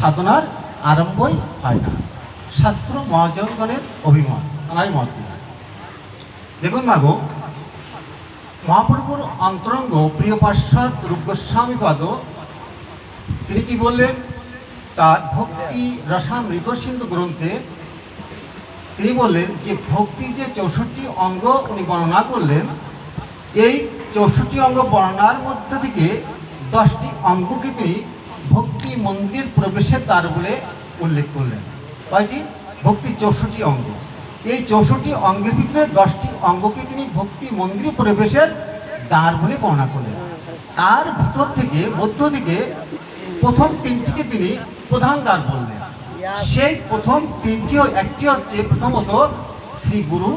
সাধনার আরম্ভই হয় না। শাস্ত্র মহাজনগণের অভিমত, তাঁরাই মত দেখুন মাগো, মহাপ্রভুর অন্তরঙ্গ প্রিয় পার্শ্বদ পাদ, তিনি কি বললেন? তার ভক্তি রসামৃত সিন্ধু গ্রন্থে তিনি বললেন যে, ভক্তি যে চৌষট্টি অঙ্গ উনি বর্ণনা করলেন, এই চৌষট্টি অঙ্গ বর্ণনার মধ্য থেকে দশটি অঙ্গকে তিনি ভক্তি মন্দির প্রবেশের দ্বার বলে উল্লেখ করলেন। কয়টি? ভক্তি চৌষট্টি অঙ্গ। এই চৌষট্টি অঙ্গের ভিতরে দশটি অঙ্গকে তিনি ভক্তি মন্দিরে প্রবেশের দ্বার বলে বর্ণনা করলেন। তার ভিতর থেকে মধ্য থেকে প্রথম তিনটিকে তিনি প্রধান দ্বার বললেন। সেই প্রথম তিনটি একটি হচ্ছে প্রথমত শ্রী গুরু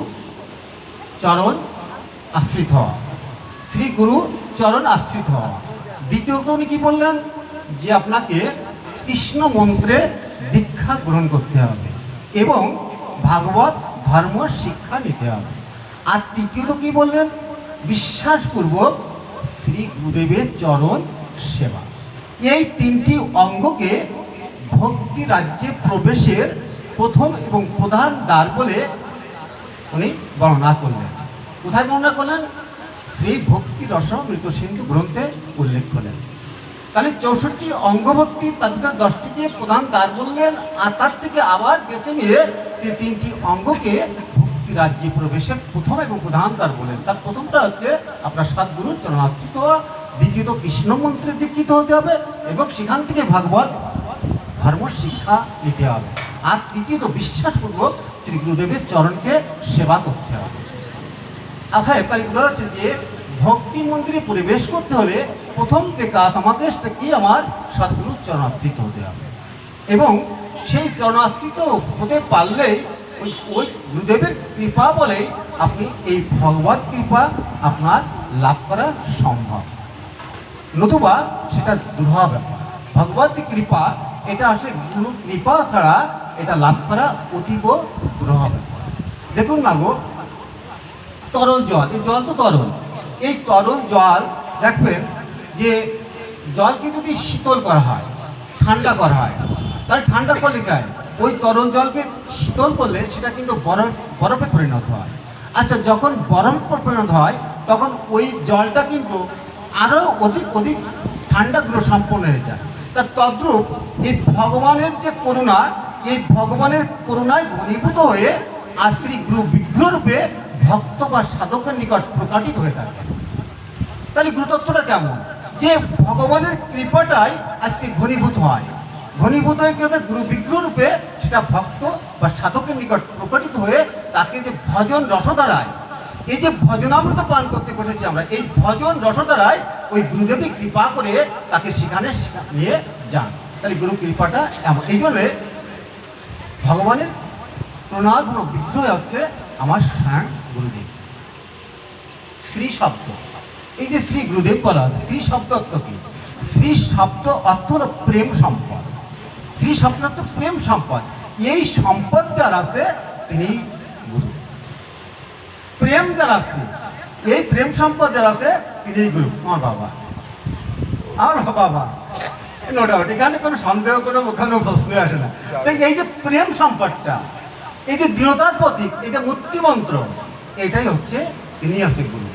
চরণ আশ্রিত হওয়া। শ্রী গুরু চরণ আশ্রিত হওয়া। দ্বিতীয়ত উনি কি বললেন? যে আপনাকে কৃষ্ণ মন্ত্রে দীক্ষা গ্রহণ করতে হবে এবং ভাগবত ধর্ম শিক্ষা নিতে হবে। আর তৃতীয়ত কি বললেন? বিশ্বাসপূর্বক শ্রী গুরুদেবের চরণ সেবা। এই তিনটি অঙ্গকে ভক্তি রাজ্যে প্রবেশের প্রথম এবং প্রধান দ্বার বলে উনি বর্ণনা করলেন। কোথায় বর্ণনা করলেন? শ্রী ভক্তি রস মৃত সিন্ধু গ্রন্থে উল্লেখ করলেন তাহলে চৌষট্টি অঙ্গভক্তি ভিতরে দশটিকে প্রধান দ্বার বললেন, আর তার থেকে আবার বেছে নিয়ে তিনি তিনটি অঙ্গকে ভক্তি রাজ্যে প্রবেশের প্রথম এবং প্রধান দ্বার বলেন তার প্রথমটা হচ্ছে আপনার সদ্গুরু চরণাশ্রিত হওয়া দ্বিতীয়ত কৃষ্ণ মন্ত্রে দীক্ষিত হতে হবে এবং সেখান থেকে ভাগবত ধর্ম শিক্ষা নিতে হবে। আর তৃতীয়ত বিশ্বাসপূর্বক শ্রী গুরুদেবের চরণকে সেবা করতে হবে। অর্থাৎ তাই বোঝা যাচ্ছে যে ভক্তি মন্দিরে পরিবেশ করতে হলে প্রথম যে কাজ আমাকে সেটা কি? আমার সদ্গুরুর চরণাশ্রিত হতে হবে। এবং সেই চরণাশ্রিত হতে পারলেই ওই ওই গুরুদেবের কৃপা বলেই আপনি এই ভগবত কৃপা আপনার লাভ করা সম্ভব। নতুবা সেটা দুরহ ব্যাপার। ভগবত যে কৃপা, এটা আসলে গুরু কৃপা ছাড়া এটা লাভ করা অতীব দুরহ ব্যাপার। দেখুন না গো তরল জল, এই জল তো তরল। এই তরল জল দেখবেন যে জলকে যদি শীতল করা হয়, ঠান্ডা করা হয়, তাহলে ঠান্ডা করলে হয়? ওই তরল জলকে শীতল করলে সেটা কিন্তু বরফ, বরফে পরিণত হয়। আচ্ছা যখন বরফ পরিণত হয়, তখন ওই জলটা কিন্তু আরও অধিক অধিক ঠান্ডা গুলো সম্পন্ন হয়ে যায়। তা তদ্রূপ এই ভগবানের যে করুণা, এই ভগবানের করুণায় ঘনীভূত হয়ে আর শ্রী গুরু বিগ্রহ রূপে ভক্ত বা সাধকের নিকট প্রকাটিত হয়ে থাকে। তাহলে গুরুতত্ত্বটা কেমন? যে ভগবানের কৃপাটাই আজকে ঘনীভূত হয়। ঘনীভূত হয়ে গেলে গুরু বিগ্রহ রূপে সেটা ভক্ত বা সাধকের নিকট প্রকাটিত হয়ে তাকে যে ভজন রসধারায়, এই যে ভজনামৃত পান করতে বসেছি আমরা, এই ভজন রসধারায় ওই গুরুদেবী কৃপা করে তাকে সেখানে নিয়ে যান। তাহলে গুরু কৃপাটা এমন। এই জন্যে ভগবানের প্রণাধন বিগ্রহ হচ্ছে আমার স্বয়ং গুরুদেব শ্রী শব্দ। এই যে শ্রী গুরুদেব বলা আছে, শ্রী শব্দ অর্থ কি? শ্রী শব্দ অর্থ হলো প্রেম সম্পদ। শ্রী শব্দ অর্থ প্রেম সম্পদ। এই সম্পদ যার আছে, তিনি গুরু। প্রেম যার আছে, এই প্রেম সম্পদ যার আছে, তিনি গুরু। আমার বাবা। আমার বাবা। নো ডাউট এখানে কোনো সন্দেহ, কোনো কোনো প্রশ্নই আসে না। তো এই যে প্রেম সম্পদটা, এই যে দৃঢ়তার প্রতীক, এই যে মূর্তিমন্ত্র এটাই হচ্ছে তিনি আছে গুরু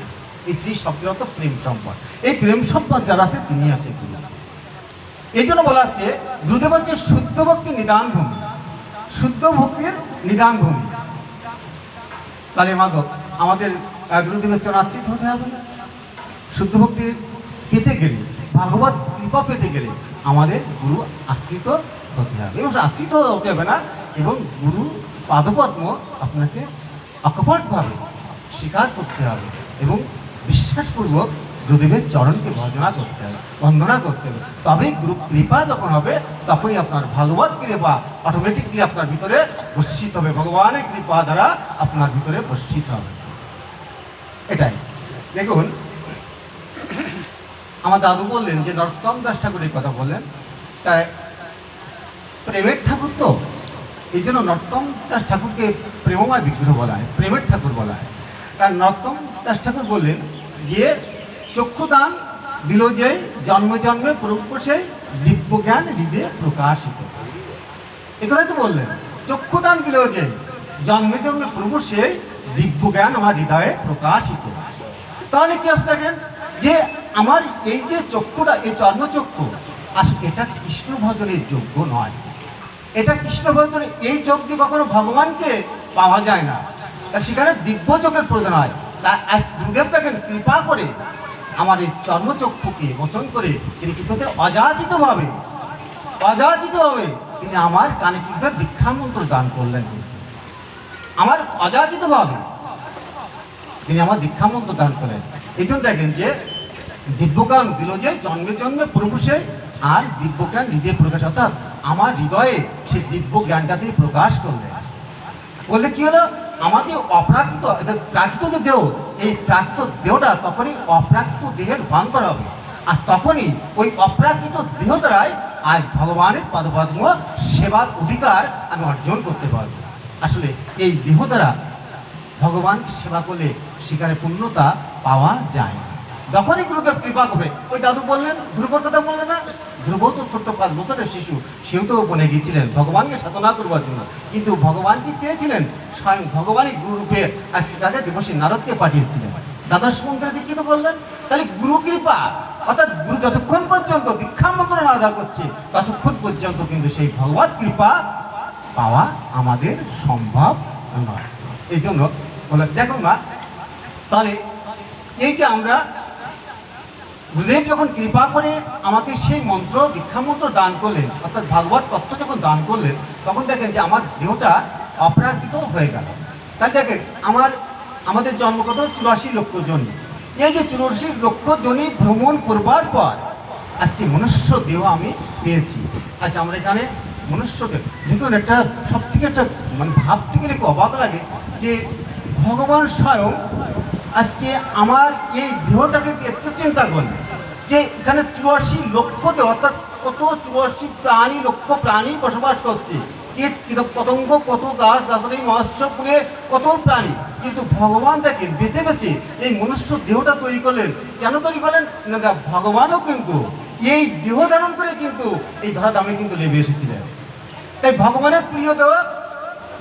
এই শ্রী শব্দের অর্থ প্রেম সম্পদ। এই প্রেম সম্পদ যারা আছে তিনি আছে গুরু এই জন্য বলা হচ্ছে, গুরুদেব হচ্ছে শুদ্ধ ভক্তি নিদান ভূমি। শুদ্ধ ভক্তির নিদান ভূমি। তাহলে মাধব আমাদের গুরুদেবের চরণাশ্রিত হতে হবে না। শুদ্ধ ভক্তি পেতে গেলে, ভাগবত কৃপা পেতে গেলে আমাদের গুরু আশ্রিত হতে হবে। এবং আশ্রিত হতে হবে না, এবং গুরু পাদপদ্ম আপনাকে অকপটভাবে স্বীকার করতে হবে এবং বিশ্বাসপূর্বক গুরুদেবের চরণকে ভজনা করতে হবে, বন্দনা করতে হবে। তবেই গুরু কৃপা যখন হবে, তখনই আপনার ভগবত কৃপা অটোমেটিকলি আপনার ভিতরে বর্ষিত হবে। ভগবানের কৃপা দ্বারা আপনার ভিতরে বর্ষিত হবে। এটাই। দেখুন, আমার দাদু বললেন যে নরোত্তম দাস ঠাকুরের কথা বললেন। তাই প্রেমের ঠাকুর তো, এই জন্য নরোত্তম দাস ঠাকুরকে প্রেমময় বিগ্রহ বলা হয়, প্রেমের ঠাকুর বলা হয়। কারণ নরোত্তম দাস ঠাকুর বললেন যে চক্ষুদান দিল যে জন্মে জন্মে প্রভু সেই দিব্য দিব্যজ্ঞান হৃদয়ে প্রকাশিত এগুলোই তো বললেন, চক্ষুদান দিলেও যে জন্মে জন্মে প্রভু সেই দিব্যজ্ঞান আমার হৃদয়ে প্রকাশিত তাহলে কি আসতে দেখেন? যে আমার এই যে চক্ষুটা, এই চর্মচক্ষু, আসলে এটা কৃষ্ণ ভজনের যোগ্য নয়। এটা কৃষ্ণ ভজনের এই যোগ দিয়ে কখনো ভগবানকে পাওয়া যায় না। তা সেখানে দিব্য চোখের প্রয়োজন হয়। তা আজ দেখেন কৃপা করে আমার এই চর্মচক্ষুকে মোচন করে তিনি কি করতে অযাচিতভাবে অযাচিতভাবে তিনি আমার কানে কি দীক্ষা মন্ত্র দান করলেন? আমার অযাচিতভাবে তিনি আমার দীক্ষা মন্ত্র দান করেন এই জন্য দেখেন যে দিব্যজ্ঞান দিল যে জন্মে জন্মে প্রভু সে আর দিব্যজ্ঞান হৃদয়ে প্রকাশ, অর্থাৎ আমার হৃদয়ে সেই দিব্য জ্ঞানটা তিনি প্রকাশ করলেন। বললে কি হলো? আমাদের অপ্রাকৃত প্রাকৃত যে দেহ, এই প্রাকৃত দেহটা তখনই অপ্রাকৃত দেহে রূপান্তর হবে। আর তখনই ওই অপ্রাকৃত দেহ দ্বারাই আজ ভগবানের পদপদ্ম সেবার অধিকার আমি অর্জন করতে পারব। আসলে এই দেহ দ্বারা ভগবানকে সেবা করলে সেখানে পূর্ণতা পাওয়া যায় না। যখনই গুরুদেব কৃপা করবে, ওই দাদু বললেন, ধ্রুবর কথা বললেন না? ধ্রুব তো ছোট্ট পাঁচ বছরের শিশু, সেও তো বনে গিয়েছিলেন, ভগবানকে সাধনা করবার জন্য। কিন্তু ভগবান কি পেয়েছিলেন? স্বয়ং ভগবানই গুরুরূপে আজকে তাকে দেবশ্রী নারদকে পাঠিয়েছিলেন। দাদা সমুদ্রে দীক্ষিত করলেন তাহলে গুরু কৃপা, অর্থাৎ গুরু যতক্ষণ পর্যন্ত দীক্ষা মন্ত্র আদা করছে, ততক্ষণ পর্যন্ত কিন্তু সেই ভগবত কৃপা পাওয়া আমাদের সম্ভব নয়। এই জন্য দেখো না তাহলে এই যে আমরা গুরুদেব যখন কৃপা করে আমাকে সেই মন্ত্র দীক্ষা মন্ত্র দান করলেন, অর্থাৎ ভাগবত তত্ত্ব যখন দান করলেন, তখন দেখেন যে আমার দেহটা অপরাকৃত হয়ে গেল। তাহলে দেখেন, আমার, আমাদের জন্মগত চুরাশি লক্ষ জনি। এই যে চুরাশি লক্ষ জনি ভ্রমণ করবার পর আজকে মনুষ্য দেহ আমি পেয়েছি। আচ্ছা আমরা এখানে মনুষ্য দেহ দেখুন, একটা সব থেকে একটা মানে ভাবতে গেলে একটু অবাক লাগে যে ভগবান স্বয়ং আজকে আমার এই দেহটাকে একটু চিন্তা করলে যে এখানে চুরাশি লক্ষ দেহ, অর্থাৎ কত চুরাশি প্রাণী, লক্ষ প্রাণী বসবাস করছে। পতঙ্গ, কত গাছ, গাছালি মৎস্য ফুলে কত প্রাণী। কিন্তু ভগবান দেখে বেছে বেছে এই মনুষ্য দেহটা তৈরি করলেন। কেন তৈরি করলেন? না ভগবানও কিন্তু এই দেহ ধারণ করে কিন্তু এই ধরা দামে কিন্তু লেবে এসেছিলেন। তাই ভগবানের প্রিয় দেহ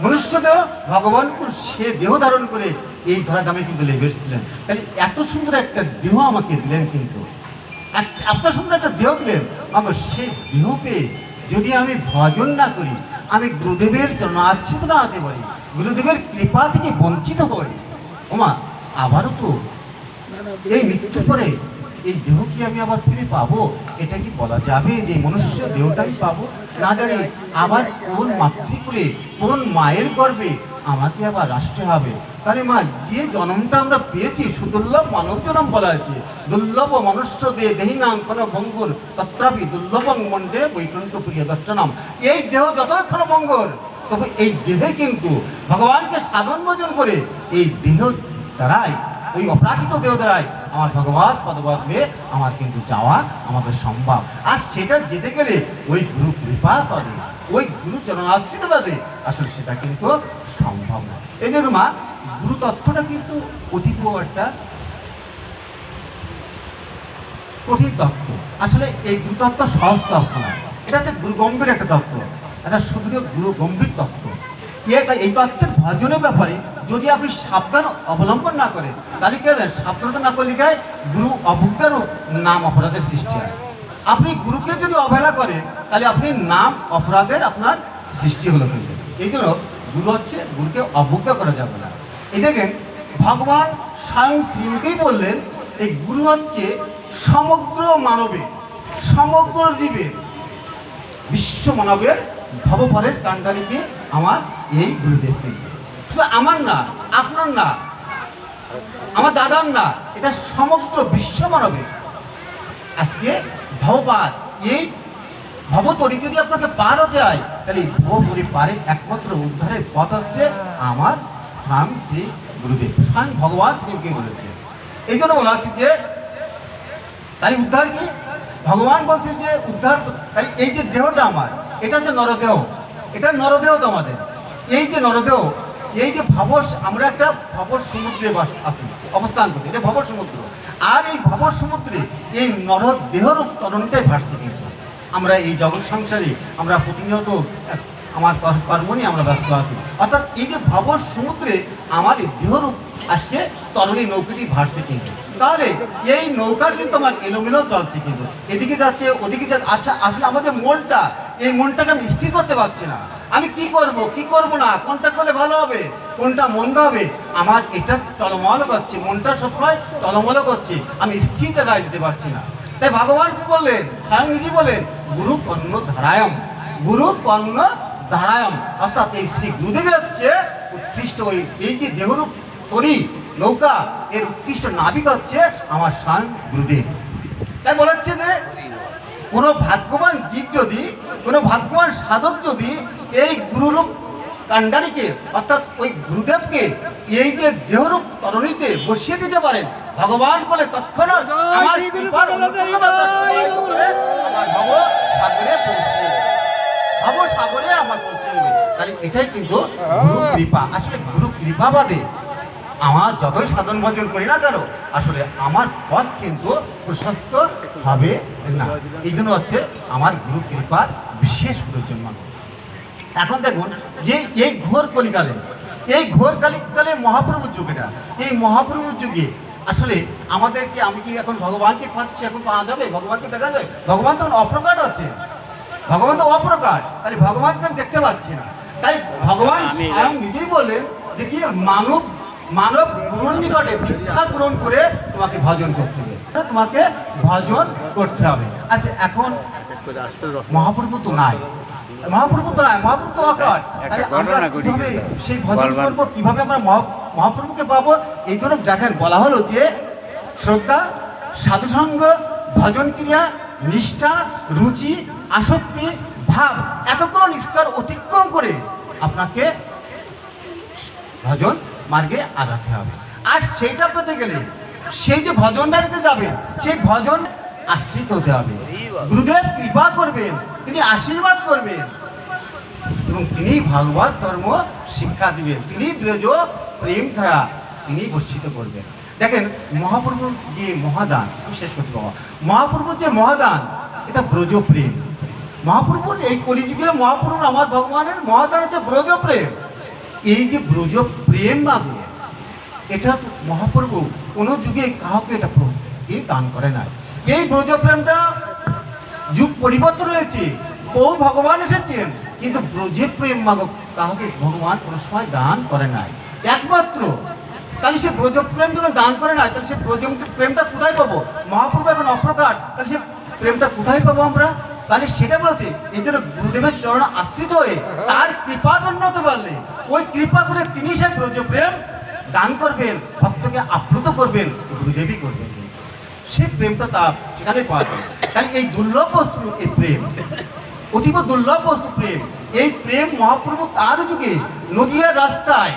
মনুষ্য দেহ ভগবান সে দেহ ধারণ করে এই ধরা দামে কিন্তু লেবে এসেছিলেন তাই এত সুন্দর একটা দেহ আমাকে দিলেন কিন্তু। এত সুন্দর একটা দেহ দিলেন। আমার সে দেহ পেয়ে যদি আমি ভজন না করি, আমি গুরুদেবের জন্মাচ্ছিত না হতে পারি, গুরুদেবের কৃপা থেকে বঞ্চিত হই। ওমা, আবারও তো এই মৃত্যুর পরে এই দেহ কি আমি আবার ফিরে পাবো? এটা কি বলা যাবে যে মনুষ্য দেহটাই পাবো? না জানি। আবার কোন মাতৃকুলে, কোন মায়ের গর্বে আমাকে আবার রাষ্ট্রে হবে? তাহলে মা, যে জন্মটা আমরা পেয়েছি, সুদুর্লভ মানব জন্ম বলা আছে দুর্লভ মনুষ্য দে দেহি নাম কোন বঙ্গুর তত্রাপি দুর্লভং মন্ডে বৈকুণ্ঠ প্রিয় দর্শনম। এই দেহ যতক্ষণ বঙ্গর তবে এই দেহে কিন্তু ভগবানকে সাধন ভোজন করে এই দেহ দ্বারাই ওই অপ্রাকৃত দেহ দ্বারাই আমার ভগবত পদপদ্মে আমার কিন্তু যাওয়া আমাদের সম্ভব। আর সেটা যেতে গেলে ওই গুরু কৃপা পদে ওই গুরু চরণাশ্রিতবাদে আসলে সেটা কিন্তু সম্ভব না। এই জন্য মা, গুরু তত্ত্বটা কিন্তু অতীব একটা কঠিন তত্ত্ব। আসলে এই গুরু তত্ত্ব সহজ তত্ত্ব না। এটা হচ্ছে গুরু গম্ভীর একটা তত্ত্ব। এটা শুধু গুরু গম্ভীর তত্ত্ব। এই পাত্রের ভজনের ব্যাপারে যদি আপনি সাবধান অবলম্বন না করেন, তাহলে কে হয় সাবধানতা না করলে হয়? গুরু অবজ্ঞারও নাম অপরাধের সৃষ্টি হয়। আপনি গুরুকে যদি অবহেলা করেন, তাহলে আপনি নাম অপরাধের আপনার সৃষ্টি হলো কিন্তু এই জন্য গুরু হচ্ছে গুরুকে অবজ্ঞা করা যাবে না। এই দেখেন, ভগবান স্বয়ং শ্রীমকেই বললেন এই গুরু হচ্ছে সমগ্র মানবের, সমগ্র জীবের, বিশ্ব মানবের ভবপরের কাণ্ডালিকে আমার এই গুরুদেব শুধু আমার না, আপনার না, আমার দাদার না, এটা সমগ্র বিশ্ব মানবের। আজকে ভবপাত এই ভবতরি যদি আপনাকে পার হতে হয়, তাহলে এই ভবতরি পারে একমাত্র উদ্ধারের পথ হচ্ছে আমার স্বয়ং শ্রী গুরুদেব। স্বয়ং ভগবান শ্রীকে বলেছে। এই জন্য বলা হচ্ছে যে তাই উদ্ধার কি? ভগবান বলছে যে উদ্ধার তাই এই যে দেহটা আমার এটা হচ্ছে নরদেহ। এটা নরদেহ তো আমাদের। এই যে নরদেহ, এই যে ভবস, আমরা একটা ভবর সমুদ্রে বাস আছি, অবস্থান করছি, এটা ভবর সমুদ্র। আর এই ভবর সমুদ্রে এই নরদেহর তরণটাই ভাসছে কিন্তু। আমরা এই জগৎ সংসারে, আমরা প্রতিনিয়ত আমার কর- কর্ম নিয়ে আমরা ব্যস্ত আছি। অর্থাৎ এই যে ভব সমুদ্রে আমার এই দেহরূপ আজকে তরণী নৌকাটি ভাসছে কিন্তু। তাহলে এই নৌকা কিন্তু আমার এলোমেলো চলছে কিন্তু। এদিকে যাচ্ছে, ওদিকে যাচ্ছে। আচ্ছা আসলে আমাদের মনটা এই মনটাকে আমি স্থির করতে পারছি না। আমি কি করব? কি করব না? কোনটা করলে ভালো হবে? কোনটা মন্দ হবে? আমার এটা টলমল করছে। মনটা সবসময় টলমল করছে। আমি স্থির জায়গায় যেতে পারছি না। তাই ভগবান বললেন? স্বয়ং নিজে বলেন গুরু কর্ণ ধারায়ম। গুরু কর্ণ ধারায়ম। অর্থাৎ এই শ্রী গুরুদেবী হচ্ছে উৎকৃষ্ট ওই এই যে দেহরূপ তরি নৌকা, এর উৎকৃষ্ট নাবিক হচ্ছে আমার স্বয়ং গুরুদেব। তাই বলেছে যে কোনো ভাগ্যবান জীব যদি কোনো ভাগ্যবান সাধক যদি এই গুরুরূপ কাণ্ডারিকে অর্থাৎ ওই গুরুদেবকে এই যে দেহরূপ তরণীতে বসিয়ে দিতে পারেন ভগবান বলে তৎক্ষণাৎ আমার কৃপার অনুগ্রহ করে আমার ভব সাগরে পৌঁছে দেবে। ভব সাগরে আমার পৌঁছে দেবে তাহলে এটাই কিন্তু গুরু কৃপা আসলে গুরু কৃপা বাদে আমার যতই সাধন ভজন করি না কেন আসলে আমার পথ কিন্তু প্রশস্ত হবে না। এই জন্য হচ্ছে আমার গুরু কৃপার বিশেষ প্রয়োজন মানুষ এখন দেখুন যে এই ঘোর কলিকালে এই ঘোর কালিকালে মহাপ্রভুর যুগেটা এই মহাপ্রভুর যুগে আসলে আমাদেরকে আমি কি এখন ভগবানকে পাচ্ছি এখন পাওয়া যাবে? ভগবানকে দেখা যাবে? ভগবান তো অপ্রকার আছে। ভগবান তো অপ্রকার। তাহলে ভগবানকে আমি দেখতে পাচ্ছি না। তাই ভগবান নিজেই বললেন যে কি মানব মানব গুরুর নিকটে দীক্ষা গ্রহণ করে তোমাকে ভজন করতে হবে। তোমাকে ভজন করতে হবে। আচ্ছা এখন মহাপ্রভু তো নাই। মহাপ্রভু তো নাই। মহাপ্রভু তো তাহলে আমরা কীভাবে সেই ভজন করব? কীভাবে আমরা মহা- মহাপ্রভুকে পাবো? এই জন্য দেখেন বলা হলো যে শ্রদ্ধা সাধুসঙ্গ ভজন ক্রিয়া নিষ্ঠা রুচি আসক্তি ভাব এতগুলো স্তর অতিক্রম করে আপনাকে ভজন মার্গে আগাতে হবে। আর সেইটা পেতে গেলে সেই যে ভজন ভজনদারিতে যাবেন সেই ভজন আশ্রিত হতে হবে। গুরুদেব কৃপা করবেন, তিনি আশীর্বাদ করবেন। এবং তিনি ভাগবত ধর্ম শিক্ষা দিবেন। তিনি ব্রজ প্রেম ধারা তিনি বর্ষিত করবেন। দেখেন মহাপ্রভুর যে মহাদান, আমি শেষ করতে বাবা। মহাপ্রভুর যে মহাদান, এটা ব্রজ প্রেম। মহাপ্রভুর এই কলিযুগে মহাপ্রভুর, আমার ভগবানের মহাদান হচ্ছে ব্রজ প্রেম। এই যে ব্রজ প্রেম মাগো এটা মহাপ্রভু কোনো যুগে কাউকে এটা প্র- এ দান করে নাই। এই ব্রজ প্রেমটা যুগ পরিবর্তন হয়েছে, বহু ভগবান এসেছেন, কিন্তু ব্রজে প্রেম মাগ কাউকে ভগবান কোনো সময় দান করে নাই। একমাত্র, তাহলে সে ব্রজ প্রেম যখন দান করে নাই, তাহলে সে ব্রজ প্রেমটা কোথায় পাবো? মহাপ্রভু এখন অপ্রকার তাহলে সে প্রেমটা কোথায় পাবো আমরা? তাহলে সেটা বলছে, এই জন্য গুরুদেবের চরণ আশ্রিত হয়ে তার কৃপা হতে পারলে ওই কৃপা করে তিনি সে ব্রজ প্রেম দান করবেন, ভক্তকে আপ্লুত করবেন গুরুদেবী করবেন। সে প্রেমটা তার সেখানে পাওয়া যায়। তাহলে এই দুর্লভ বস্তু এই প্রেম, অতীব দুর্লভ বস্তু প্রেম, এই প্রেম মহাপ্রভু তার যুগে নদিয়ার রাস্তায়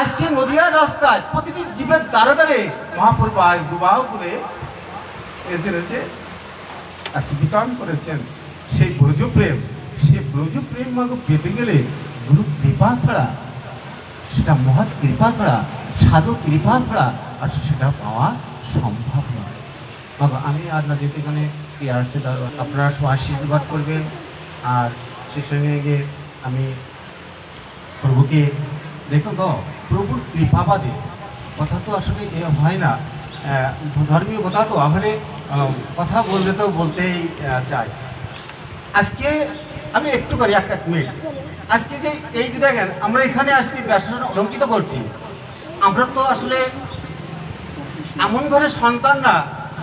আজকে নদিয়ার রাস্তায় প্রতিটি জীবের দ্বারে দ্বারে মহাপ্রভু আজ দুবাহ করে এসে রয়েছে। আর বিতরণ করেছেন সেই ব্রজ প্রেম সেই ব্রজ প্রেম মাকে পেতে গেলে গুরু কৃপা ছাড়া, সেটা মহৎ কৃপা ছাড়া, সাধু কৃপা ছাড়া আর সেটা পাওয়া সম্ভব নয়। বাবা আমি যেতে এখানে কি আসতে আপনারা আশীর্বাদ করবেন। আর সেই সঙ্গে গিয়ে আমি প্রভুকে দেখো গো, প্রভুর কৃপাবাদে। কথা তো আসলে এ হয় না। ধর্মীয় কথা তো আহ, কথা বলতে তো বলতেই চাই আজকে আমি একটু করি এক এক মিনিট। আজকে যে এই যে দেখেন আমরা এখানে আজকে ব্যবসা অলঙ্কিত করছি। আমরা তো আসলে এমন ঘরের সন্তান না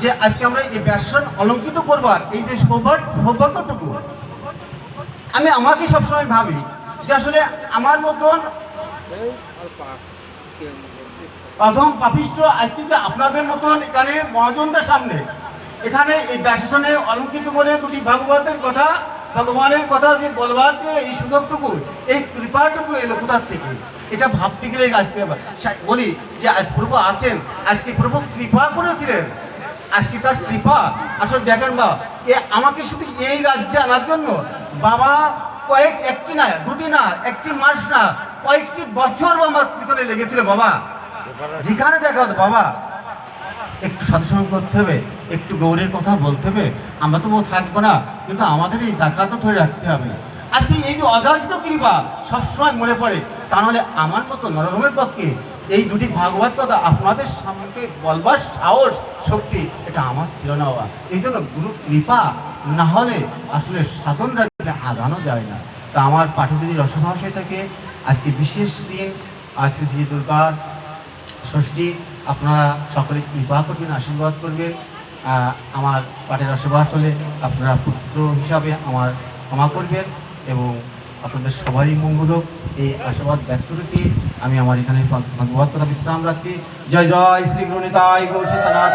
যে আজকে আমরা এই ব্যবসা অলঙ্কিত করবার এই যে সৌভাগ্য সৌভাগ্যটুকু। আমি আমাকে সবসময় ভাবি যে আসলে আমার মতন প্রথম পাপিষ্ট আজকে যে আপনাদের মতন এখানে মহাজনদের সামনে, এখানে এই ব্যাসাসনে অলঙ্কিত করে দুটি ভাগবতের কথা, ভগবানের কথা যে বলবার যে এই সুযোগটুকু, এই কৃপাটুকু এলো কোথার থেকে? এটা ভাবতে গেলে আজকে বলি যে আজ প্রভু আছেন আজকে প্রভু কৃপা করেছিলেন? আজকে তার কৃপা? আসলে দেখেন বা, এ আমাকে শুধু এই রাজ্যে আনার জন্য বাবা কয়েক একটি না, দুটি না, একটি মাস না, কয়েকটি বছর আমার পিছনে লেগেছিল বাবা। যেখানে দেখা হতো, বাবা, একটু সাধুসঙ্গ করতে হবে, একটু গৌরের কথা বলতে হবে, আমরা তো বউ থাকব না, কিন্তু আমাদের এই জাকাতও ধরে রাখতে হবে। আজকে এই যে অযাচিত কৃপা সবসময় মনে পড়ে, তা নাহলে আমার মতো নরমের পক্ষে এই দুটি ভাগবত কথা আপনাদের সামনে বলবার সাহস, শক্তি, এটা আমার ছিল না, বাবা। এই জন্য গুরু কৃপা না হলে আসলে সাধন রাজ্যে আগানো যায় না। তা আমার পাঠে যদি রসভাষায় থাকে, আজকে বিশেষ দিন, আজকে শ্রী দুর্গার ষষ্ঠী, আপনারা সকলে কৃপা করবেন, আশীর্বাদ করবেন। আমার পাঠের আশীর্বাদ চলে আপনারা পুত্র হিসাবে আমার ক্ষমা করবেন এবং আপনাদের সবারই মঙ্গল এই আশীর্বাদ ব্যক্ত রেখে আমি আমার এখানে ভগবত বিশ্রাম রাখছি। জয় জয়, শ্রী গুরুনিতাই গৌ সীতানাথ।